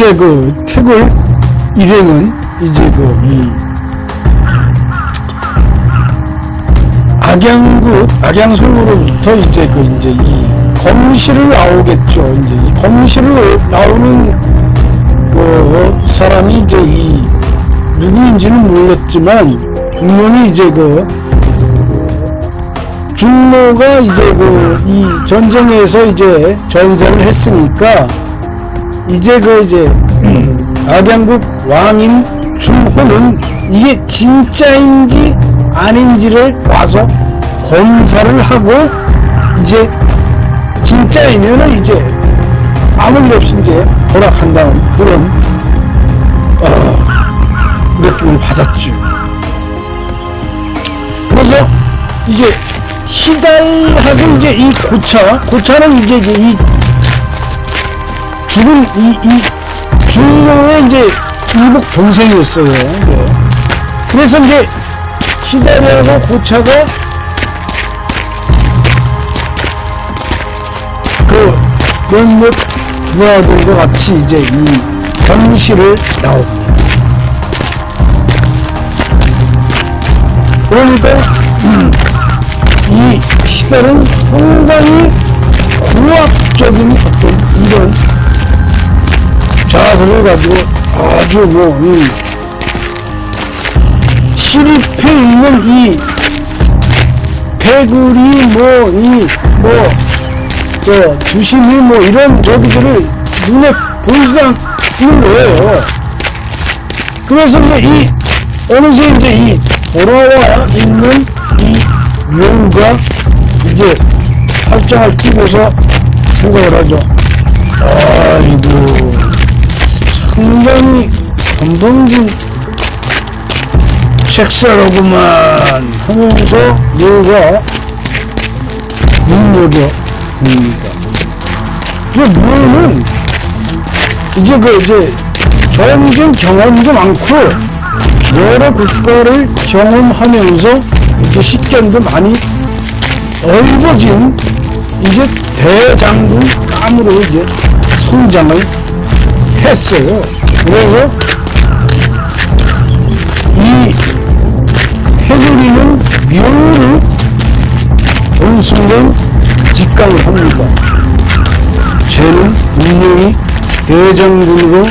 이제 그 태굴 일행은 이제 그이 악양구 악양성으로부터 이제 그 이제 이 검시를 나오겠죠. 이제 이 검시를 나오는 그 사람이 이제 이 누구인지는 몰랐지만 분명히 이제 그 중로가 이제 그 이 전쟁에서 이제 전사를 했으니까 이제 그 이제 악양국 왕인 중호는 이게 진짜인지 아닌지를 와서 검사를 하고 이제 진짜이면은 이제 아무 일 없이 이제 허락한다는 그런 어, 느낌을 받았죠. 그래서 이제 시달하고 이제 이 고차, 고차는 이제 이 죽은 이, 이 중용의 이제 이복 동생이었어요. 네. 그래서 이제 시달하고 고차가 그 몇몇 부하들과 같이 이제 이 경시를 나옵니다. 그러니까 음, 이 시달은 상당히 고압적인 어떤 이런 자세를 가지고 아주 뭐, 이, 실입해 있는 이, 배구리, 뭐, 이, 뭐, 저, 주심이 뭐, 이런 저기들을 눈에 보이지 않는 거예요. 그래서 이제 이, 어느새 이제 이, 돌아와 있는 이 묘가 이제 팔짱을 끼고서 생각을 하죠. 아이고, 상당히 건방진 책사로구만 하면서 묘가 눈물겨 봅니다. 그 묘는 이제 그 이제 전쟁 경험도 많고 여러 국가를 경험하면서 이제 식견도 많이 넓어진 이제 대장군 감으로 이제 성장을 했어요. 그래서 이 해구리는 묘를 어느 순간 직감을 합니다. 쟤는 분명히 대장군으로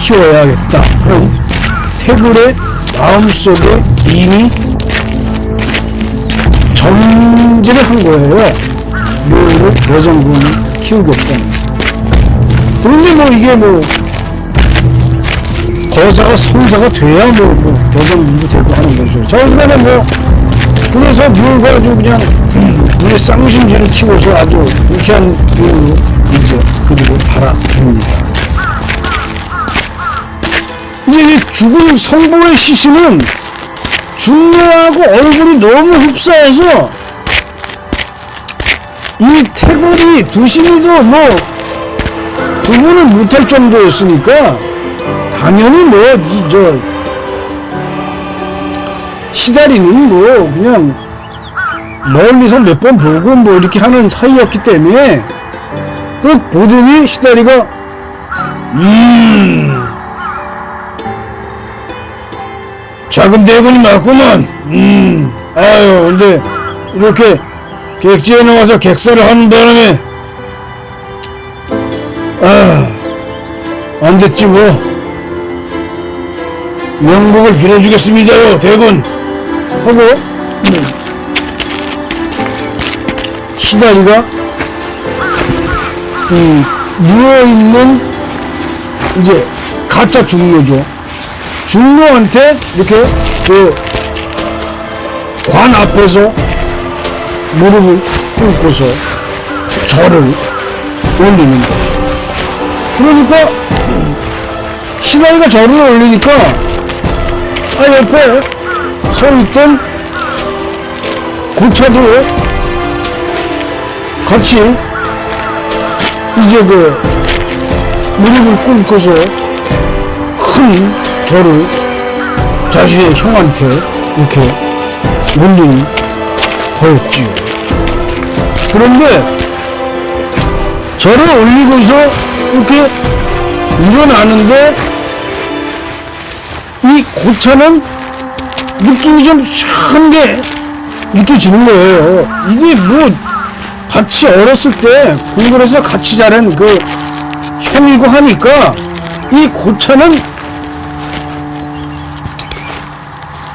키워야겠다. 태굴의 마음속에 이미 전제를 한 거예요. 묘를 대장군이 키우겠다는. 그런데 뭐 이게 뭐 거사가 성사가 돼야 뭐, 뭐 대장군도 되고 하는 거죠. 자, 그러면 뭐 그래서 묘가 아주 그냥 우리 쌍심지를 키워서 아주 불쾌한 묘로 이제 그리고 바라봅니다. 이제 이 죽은 성보의 시신은 중요하고 얼굴이 너무 흡사해서 이 태골이 두신이도 뭐 구분을 못할 정도였으니까 당연히 뭐 이 저 시다리는 뭐 그냥 멀리서 몇 번 보고 뭐 이렇게 하는 사이였기 때문에 딱 보더니 시다리가 음 작은 대군이 맞구만 음 아유 근데 이렇게 객지에 나와서 객사를 하는 바람에 아, 안 됐지 뭐. 명복을 빌어주겠습니다요, 대군. 하고, 음, 수다리가, 음, 누워있는, 이제, 가짜 중로죠. 중로한테, 이렇게, 그, 관 앞에서 무릎을 꿇고서 절을 올리는 거예요. 그러니까 신하이가 절을 올리니까 아 옆에 서 있던 고차도 같이 이제 그 무릎을 꿇고서 큰 절을 자신의 형한테 이렇게 올리는 거였지요. 그런데 절을 올리고서 이렇게 일어나는데 이 고차는 느낌이 좀 샤한 게 느껴지는 거예요. 이게 뭐 같이 어렸을 때 궁궐에서 같이 자란 그 형이고 하니까 이 고차는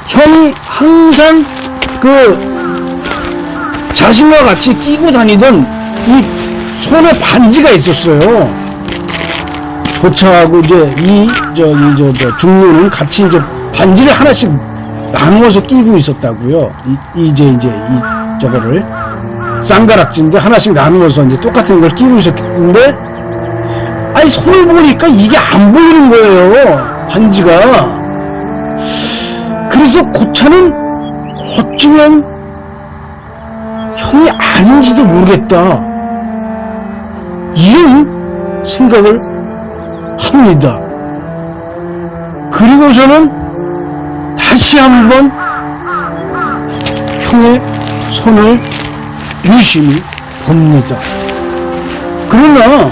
형이 항상 그 자신과 같이 끼고 다니던 이 손에 반지가 있었어요. 고차하고 이제 이 저 이 저 저 중로는 같이 이제 반지를 하나씩 나누어서 끼고 있었다고요. 이, 이제 이제 이 저거를 쌍가락지인데 하나씩 나누어서 이제 똑같은 걸 끼고 있었는데 아니 손을 보니까 이게 안 보이는 거예요. 반지가. 그래서 고차는 어쩌면 형이 아닌지도 모르겠다. 이런 생각을 합니다. 그리고서는 다시 한번 형의 손을 유심히 봅니다. 그러나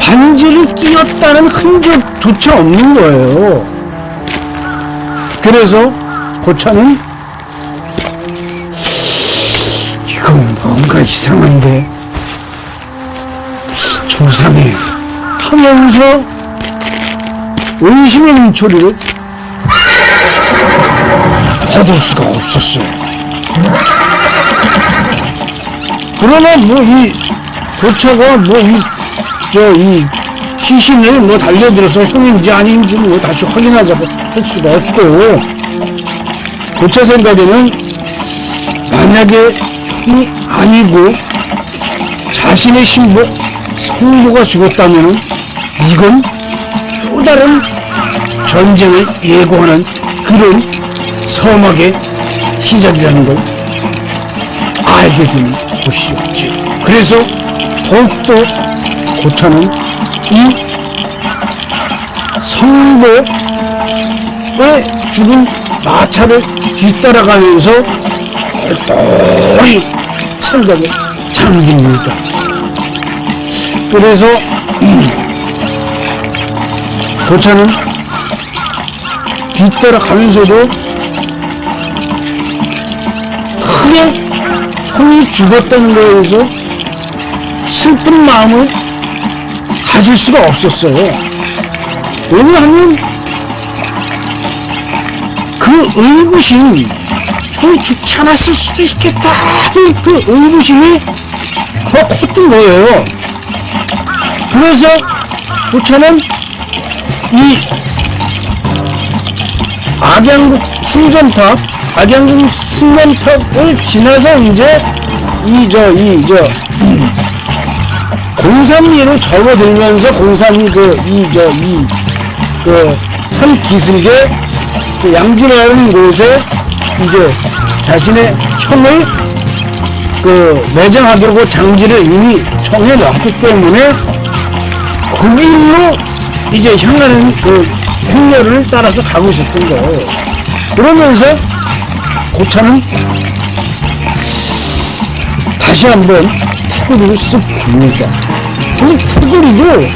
반지를 끼었다는 흔적조차 없는 거예요. 그래서 고차는 이건 뭔가 이상한데 조상해 하면서 의심의 눈초리를 거둘 수가 없었어요. 그러나 뭐이 고차가 뭐이저이 시신을 뭐 달려들어서 형인지 아닌지 뭐 다시 확인하자고 할 수가 없고 고차 생각에는 만약에 형이 아니고 자신의 신부 성부가 죽었다면 이건 또 다른 전쟁을 예고하는 그런 서막의 시작이라는 걸 알게 된 것이었죠. 그래서 더욱더 고차는 이 성보의 죽은 마차를 뒤따라가면서 똘똘히 생각에 잠깁니다. 그래서 음, 고차는 뒤따라 가면서도 크게 형이 죽었다는 거에서 슬픈 마음을 가질 수가 없었어요. 왜냐하면 그 의구심이 형이 죽지 않았을 수도 있겠다 하는 그 의구심이 더 컸던 거예요. 그래서 부처는 이 악양국 승전탑, 악양국 승전탑을 지나서 이제 이 저 이 저 공산리로 접어들면서 공산리 그 이 저 이그산 기슭에 그 양지라는 곳에 이제 자신의 형을 그 매장하려고 장지를 이미 청해 놨기 때문에 거기로 이제 향하는 그 행렬을 따라서 가고 있었던 거예요. 그러면서 고차는 다시 한번 태구리를 쓱 봅니다. 그 태구리도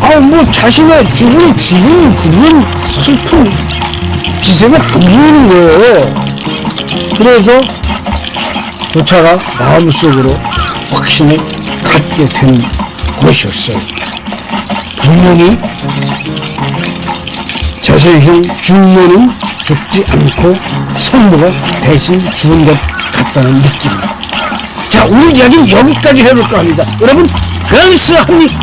아뭐 자신의 죽은 죽은 그런 슬픈 기색은 안 보이는 거예요. 그래서 고차가 마음속으로 확신을 갖게 된 것이었어요. 분명히 자세형 중모는 죽지 않고 성모가 대신 죽은 것 같다는 느낌. 자, 오늘 이야기는 여기까지 해볼까 합니다. 여러분, 감사합니다.